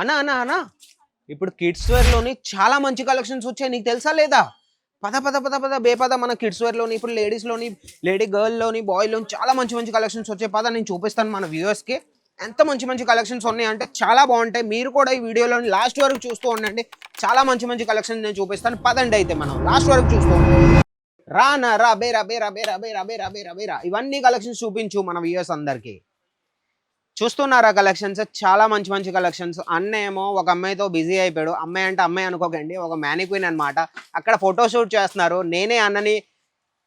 అన్నా అన్నా అన్నా. ఇప్పుడు కిడ్స్ వేర్లోని చాలా మంచి కలెక్షన్స్ వచ్చాయి. నీకు తెలుసా లేదా? పద పద పద పద బేపద మన కిడ్స్ వేర్లోని ఇప్పుడు లేడీస్లోని లేడీ గర్ల్లోని బాయ్లోని చాలా మంచి మంచి కలెక్షన్స్ వచ్చాయి. పద నేను చూపిస్తాను మన వ్యూవర్స్కి ఎంత మంచి మంచి కలెక్షన్స్ ఉన్నాయి అంటే చాలా బాగుంటాయి. మీరు కూడా ఈ వీడియోలోని లాస్ట్ వరకు చూస్తూ ఉండండి. చాలా మంచి మంచి కలెక్షన్స్ నేను చూపిస్తాను. పదండి అయితే మనం. లాస్ట్ వరకు చూస్తూ ఉండండి. రా నా రా బేరా బేరా బేరా బేరా బేరా బేరా బేరా ఇవన్నీ కలెక్షన్స్ చూపించు మన వ్యూవర్స్ అందరికీ. చూస్తున్నారా కలెక్షన్స్ చాలా మంచి మంచి కలెక్షన్స్ అన్న ఏమో ఒక అమ్మాయితో బిజీ అయిపోయాడు. అమ్మాయి అంటే అమ్మాయి అనుకోకండి ఒక మ్యానిక్విన్ అనమాట అక్కడ ఫోటోషూట్ చేస్తున్నారు. నేనే అన్నని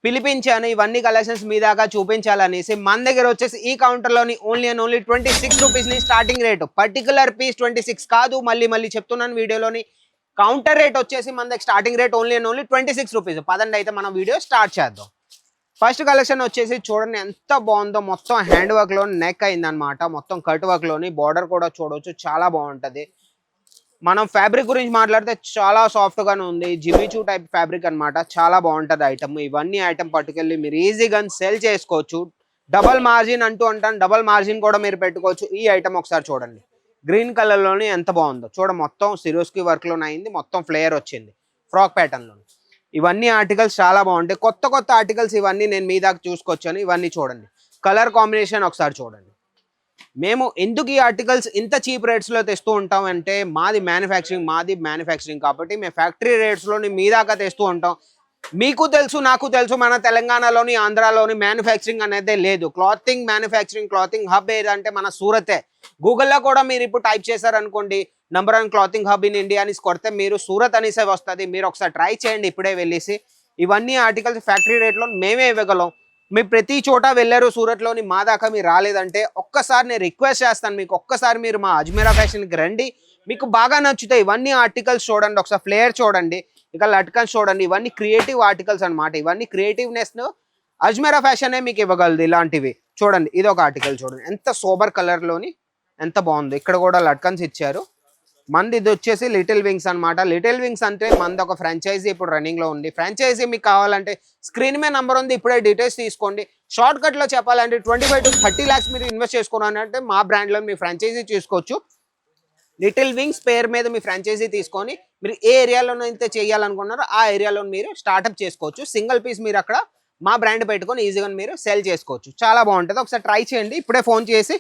పిలిపించాను. ఇవన్నీ కలెక్షన్స్ మీ దాకా చూపించాలనేసి మన దగ్గర వచ్చేసి ఈ కౌంటర్లోని only and only twenty six రూపీస్ని starting rate particular piece twenty six కాదు. మళ్ళీ మళ్ళీ చెప్తున్నాను వీడియోలోని కౌంటర్ రేట్ వచ్చేసి మన దగ్గర starting rate only and only twenty six rupees పదండి అయితే మనం వీడియో స్టార్ట్ చేద్దాం. ఫస్ట్ కలెక్షన్ వచ్చేసి చూడండి ఎంత బాగుందో. మొత్తం హ్యాండ్ వర్క్లో నెక్ అయిందనమాట మొత్తం కట్ వర్క్లోని బార్డర్ కూడా చూడవచ్చు చాలా బాగుంటుంది. మనం ఫ్యాబ్రిక్ గురించి మాట్లాడితే చాలా సాఫ్ట్గానే ఉంది. జిమిచూ టైప్ ఫ్యాబ్రిక్ అనమాట చాలా బాగుంటుంది ఐటమ్ ఇవన్నీ ఐటమ్ పట్టుకెళ్ళి మీరు ఈజీగా సెల్ చేసుకోవచ్చు. డబల్ మార్జిన్ అంటూ అంటాను. డబల్ మార్జిన్ కూడా మీరు పెట్టుకోవచ్చు. ఈ ఐటమ్ ఒకసారి చూడండి. గ్రీన్ కలర్లోని ఎంత బాగుందో. చూడ మొత్తం సిరోస్కి వర్క్లోనే అయింది. మొత్తం ఫ్లేయర్ వచ్చింది. ఫ్రాక్ ప్యాటర్న్లోని ఇవన్నీ ఆర్టికల్స్ చాలా బాగుంటాయి. కొత్త కొత్త ఆర్టికల్స్ ఇవన్నీ నేను మీ దాకా చూసుకొచ్చాను. ఇవన్నీ చూడండి. కలర్ కాంబినేషన్ ఒకసారి చూడండి. మేము ఎందుకు ఈ ఆర్టికల్స్ ఇంత చీప్ రేట్స్లో తెస్తూ ఉంటాం అంటే మాది మ్యానుఫ్యాక్చరింగ్ మాది మ్యానుఫ్యాక్చరింగ్ కాబట్టి మేము ఫ్యాక్టరీ రేట్స్లోని మీ దాకా తెస్తూ ఉంటాం. మీకు తెలుసు నాకు తెలుసు మన తెలంగాణలోని ఆంధ్రాలోని మ్యానుఫ్యాక్చరింగ్ అనేది లేదు. క్లాతింగ్ మ్యానుఫ్యాక్చరింగ్ క్లాతింగ్ హబ్ ఏదంటే మన సూరతే. గూగుల్లో కూడా మీరు ఇప్పుడు టైప్ చేశారనుకోండి number one clothing hub in India అని కొడితే మీరు సూరత్ అనేసే వస్తుంది. మీరు ఒకసారి ట్రై చేయండి ఇప్పుడే వెళ్ళేసి. ఇవన్నీ ఆర్టికల్స్ ఫ్యాక్టరీ రేట్లో మేమే ఇవ్వగలం. మీ ప్రతి చోట వెళ్ళారు సూరత్లోని మా దాకా మీరు రాలేదంటే ఒక్కసారి నేను రిక్వెస్ట్ చేస్తాను మీకు. ఒక్కసారి మీరు మా అజ్మీరా ఫ్యాషన్కి రండి. మీకు బాగా నచ్చుతాయి. ఇవన్నీ ఆర్టికల్స్ చూడండి. ఒకసారి ఫ్లేయర్ చూడండి. ఇక లట్కన్స్ చూడండి. ఇవన్నీ క్రియేటివ్ ఆర్టికల్స్ అన్నమాట. ఇవన్నీ క్రియేటివ్నెస్ను అజ్మీరా ఫ్యాషనే మీకు ఇవ్వగలదు ఇలాంటివి. చూడండి. ఇది ఒక ఆర్టికల్ చూడండి. ఎంత సోబర్ కలర్లోని ఎంత బాగుంది. ఇక్కడ కూడా లట్కన్స్ ఇచ్చారు. మంది ఇది వచ్చేసి లిటిల్ వింగ్స్ అన్నమాట. లిటిల్ వింగ్స్ అంటే మంది ఒక ఫ్రాంచైజీ ఇప్పుడు రన్నింగ్లో ఉంది. ఫ్రాంచైజీ మీకు కావాలంటే స్క్రీన్ మీద నెంబర్ ఉంది ఇప్పుడే డీటెయిల్స్ తీసుకోండి. షార్ట్ కట్లో చెప్పాలంటే twenty five to thirty lakhs మీరు ఇన్వెస్ట్ చేసుకోవాలంటే మా బ్రాండ్లో మీ ఫ్రాంచైజీ తీసుకోవచ్చు లిటిల్ వింగ్స్ పేరు మీద మీ ఫ్రాంచైజీ తీసుకొని మీరు ఏ ఏరియాలోనైతే అయితే చేయాలనుకున్నారో ఆ ఏరియాలో మీరు స్టార్ట్అప్ చేసుకోవచ్చు. సింగిల్ పీస్ మీరు అక్కడ మా బ్రాండ్ పెట్టుకొని ఈజీగా మీరు సెల్ చేసుకోవచ్చు. చాలా బాగుంటుంది. ఒకసారి ట్రై చేయండి. ఇప్పుడే ఫోన్ చేసి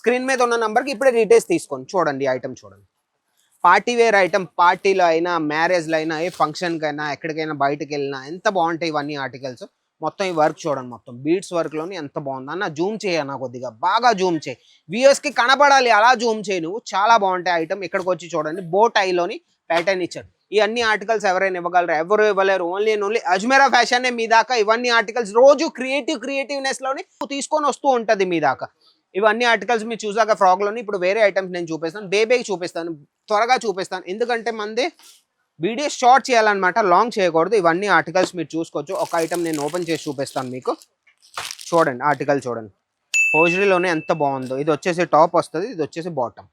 స్క్రీన్ మీద ఉన్న నంబర్కి ఇప్పుడే డీటెయిల్స్ తీసుకోండి చూడండి ఐటమ్ చూడండి. పార్టీ వేర్ ఐటమ్ పార్టీలో అయినా మ్యారేజ్లో అయినా ఏ ఫంక్షన్కి అయినా ఎక్కడికైనా బయటకు వెళ్ళినా ఎంత బాగుంటాయి ఇవన్నీ ఆర్టికల్స్? మొత్తం ఈ వర్క్ చూడండి మొత్తం. బీట్స్ వర్క్లోని ఎంత బాగుంది. అన్న జూమ్ చేయన్న కొద్దిగా. బాగా జూమ్ చేయి. వ్యూయర్స్కి కనపడాలి. అలా జూమ్ చేయి నువ్వు. చాలా బాగుంటాయి ఐటమ్. ఇక్కడికి వచ్చి చూడండి. బోట్ ఐలోని ప్యాటర్న్ ఇచ్చాడు. ఈ అన్ని ఆర్టికల్స్ ఎవరైనా ఇవ్వగలరు? ఎవరు ఇవ్వలేరు. Only and only Ajmera fashion మీ దాకా ఇవన్నీ ఆర్టికల్స్ రోజు క్రియేటివ్ క్రియేటివ్నెస్లోని తీసుకొని వస్తూ ఉంటుంది మీ దాకా. ఇవన్నీ ఆర్టికల్స్ మీరు చూసాక ఫ్రాక్లోని ఇప్పుడు వేరే ఐటమ్స్ నేను చూపిస్తాను. బేబీకి చూపిస్తాను. త్వరగా చూపిస్తాను. ఎందుకంటే మంది వీడియో షార్ట్ చేయాలన్నమాట లాంగ్ చేయకూడదు. ఇవన్నీ ఆర్టికల్స్ మీరు చూసుకోవచ్చు. ఒక ఐటమ్ నేను ఓపెన్ చేసి చూపిస్తాను మీకు. చూడండి ఆర్టికల్ చూడండి. హోజరీలోనే ఎంత బాగుందో. ఇది వచ్చేసి టాప్ వస్తుంది ఇది వచ్చేసి బాటమ్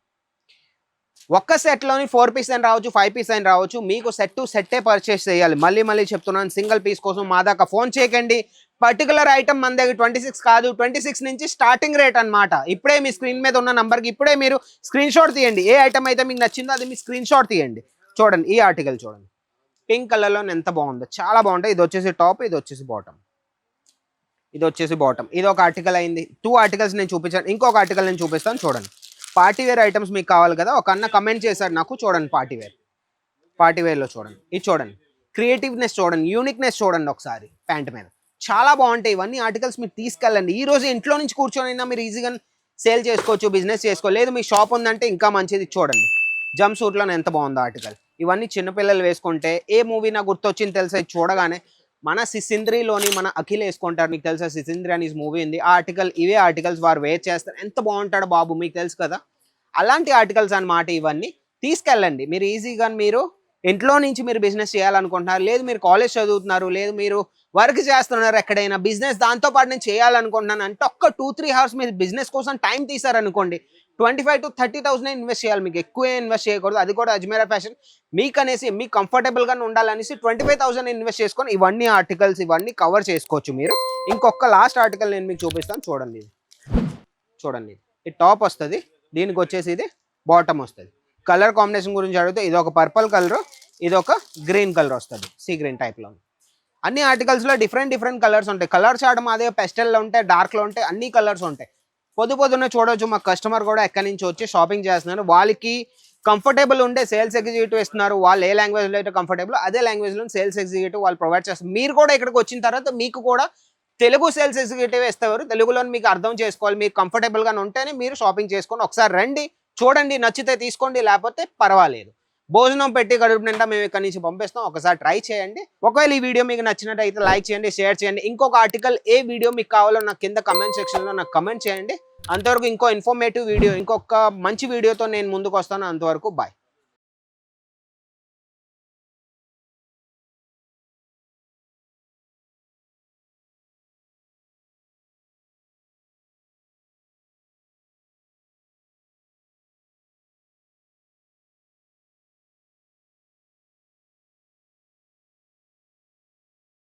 ఒక్క సెట్లోని ఫోర్ పీస్ అని రావచ్చు ఫైవ్ పీస్ అని రావచ్చు. మీకు సెట్ టు సెట్టే పర్చేస్ చేయాలి. మళ్ళీ మళ్ళీ చెప్తున్నాను సింగిల్ పీస్ కోసం మా దాకా ఫోన్ చేయకండి. పర్టికులర్ ఐటమ్ మన దగ్గర ట్వంటీ సిక్స్ కాదు. ట్వంటీ సిక్స్ నుంచి స్టార్టింగ్ రేట్ అనమాట ఇప్పుడే మీ స్క్రీన్ మీద ఉన్న నంబర్కి ఇప్పుడే మీరు స్క్రీన్ షాట్ తీయండి. ఏ ఐటమ్ అయితే మీకు నచ్చిందో అది మీ స్క్రీన్ షాట్ తీయండి. చూడండి ఈ ఆర్టికల్ చూడండి. పింక్ కలర్లో ఎంత బాగుందో. చాలా బాగుంటాయి. ఇది వచ్చేసి టాప్ ఇది వచ్చేసి బాటమ్ ఇది వచ్చేసి బాటమ్ ఇది ఒక ఆర్టికల్ అయింది. టూ ఆర్టికల్స్ నేను చూపించాను. ఇంకొక ఆర్టికల్ నేను చూపిస్తాను. చూడండి. పార్టీవేర్ ఐటమ్స్ మీకు కావాలి కదా. ఒక అన్న కమెంట్ చేశారు నాకు. చూడండి పార్టీ వేర్ చూడండి. ఇది చూడండి. క్రియేటివ్నెస్ చూడండి. యూనిక్నెస్ చూడండి ఒకసారి. ప్యాంట్ మీద. చాలా బాగుంటాయి. ఇవన్నీ ఆర్టికల్స్ మీరు తీసుకెళ్ళండి. ఈ రోజు ఇంట్లో నుంచి కూర్చొని మీరు ఈజీగా సేల్ చేసుకోవచ్చు బిజినెస్ చేసుకో లేదు మీ షాప్ ఉందంటే ఇంకా మంచిది చూడండి. జంప్ సూట్లో ఎంత బాగుందో ఆర్టికల్ ఇవన్నీ చిన్నపిల్లలు వేసుకుంటే ఏ మూవీ నాకు గుర్తొచ్చింది తెలుసా? ఇది చూడగానే మన సిసింద్రిలోని మన అఖిల్ వేసుకుంటారు. మీకు తెలుసా సిసింద్రి అని మూవీ ఉంది. ఆ ఆర్టికల్ ఇవే ఆర్టికల్స్ వారు వేర్ చేస్తారు. ఎంత బాగుంటాడు బాబు మీకు తెలుసు కదా? అలాంటి ఆర్టికల్స్ అన్నమాట ఇవన్నీ. తీసుకెళ్ళండి. మీరు ఈజీగా మీరు ఇంట్లో నుంచి మీరు బిజినెస్ చేయాలనుకుంటున్నారు. లేదు మీరు కాలేజ్ చదువుతున్నారు. లేదు మీరు వర్క్ చేస్తున్నారు ఎక్కడైనా బిజినెస్ దాంతో పాటు నేను చేయాలనుకుంటున్నాను అంటే ఒక్క టూ త్రీ అవర్స్ మీరు బిజినెస్ కోసం time తీసారనుకోండి twenty five to thirty thousand invest చేయాలి మీకు ఎక్కువ ఇన్వెస్ట్ చేయకూడదు అది కూడా అజ్మీరా ఫ్యాషన్ మీకు అనేసి మీకు కంఫర్టబుల్గా ఉండాలనేసి ట్వంటీ ఫైవ్ థౌసండ్ ఇన్వెస్ట్ చేసుకొని ఇవన్నీ ఆర్టికల్స్ ఇవన్నీ కవర్ చేసుకోవచ్చు మీరు. ఇంకొక లాస్ట్ ఆర్టికల్ నేను మీకు చూపిస్తాను చూడండి ఇది. చూడండి ఇది. టాప్ వస్తుంది దీనికి వచ్చేసి ఇది బాటమ్ వస్తుంది. కలర్ కాంబినేషన్ గురించి అడిగితే ఇది ఒక పర్పల్ కలర్ ఇది ఒక గ్రీన్ కలర్ వస్తుంది సీ గ్రీన్ టైప్లో అన్ని ఆర్టికల్స్లో డిఫరెంట్ డిఫరెంట్ కలర్స్ ఉంటాయి. కలర్ చార్ట్ మాదే పెస్టల్లో ఉంటాయి డార్క్లో ఉంటాయి అన్ని కలర్స్ ఉంటాయి. పొద్దు పొద్దున్న చూడవచ్చు మా కస్టమర్ కూడా ఎక్కడి నుంచి వచ్చి షాపింగ్ చేస్తున్నారు. వాళ్ళకి కంఫర్టబుల్ ఉండే సేల్స్ ఎగ్జిక్యూటివ్ ఇస్తున్నారు. వాళ్ళు ఏ లాంగ్వేజ్లో అయితే కంఫర్టబుల్ అదే లాంగ్వేజ్లో సేల్స్ ఎగ్జిక్యూటివ్ వాళ్ళు ప్రొవైడ్ చేస్తారు మీరు కూడా ఇక్కడికి వచ్చిన తర్వాత మీకు కూడా తెలుగు సేల్స్ ఎగ్జిక్యూటివ్ ఇస్తారు? తెలుగులో మీకు అర్థం చేసుకోవాలి. మీరు కంఫర్టబుల్గా ఉంటేనే మీరు షాపింగ్ చేసుకొని ఒకసారి రండి చూడండి నచ్చితే తీసుకోండి లేకపోతే పర్వాలేదు. భోజనం పెట్టి కడుపు నిండా మేము ఇక్కడ నుంచి పంపిస్తాం. ఒకసారి ట్రై చేయండి. ఒకవేళ ఈ వీడియో మీకు నచ్చినట్టయితే లైక్ చేయండి షేర్ చేయండి. ఇంకొక ఆర్టికల్ ఏ వీడియో మీకు కావాలో నాకు కింద కమెంట్ సెక్షన్లో నాకు కమెంట్ చేయండి. అంతవరకు ఇంకో ఇన్ఫర్మేటివ్ వీడియో ఇంకొక మంచి వీడియోతో నేను ముందుకు వస్తాను. అంతవరకు బాయ్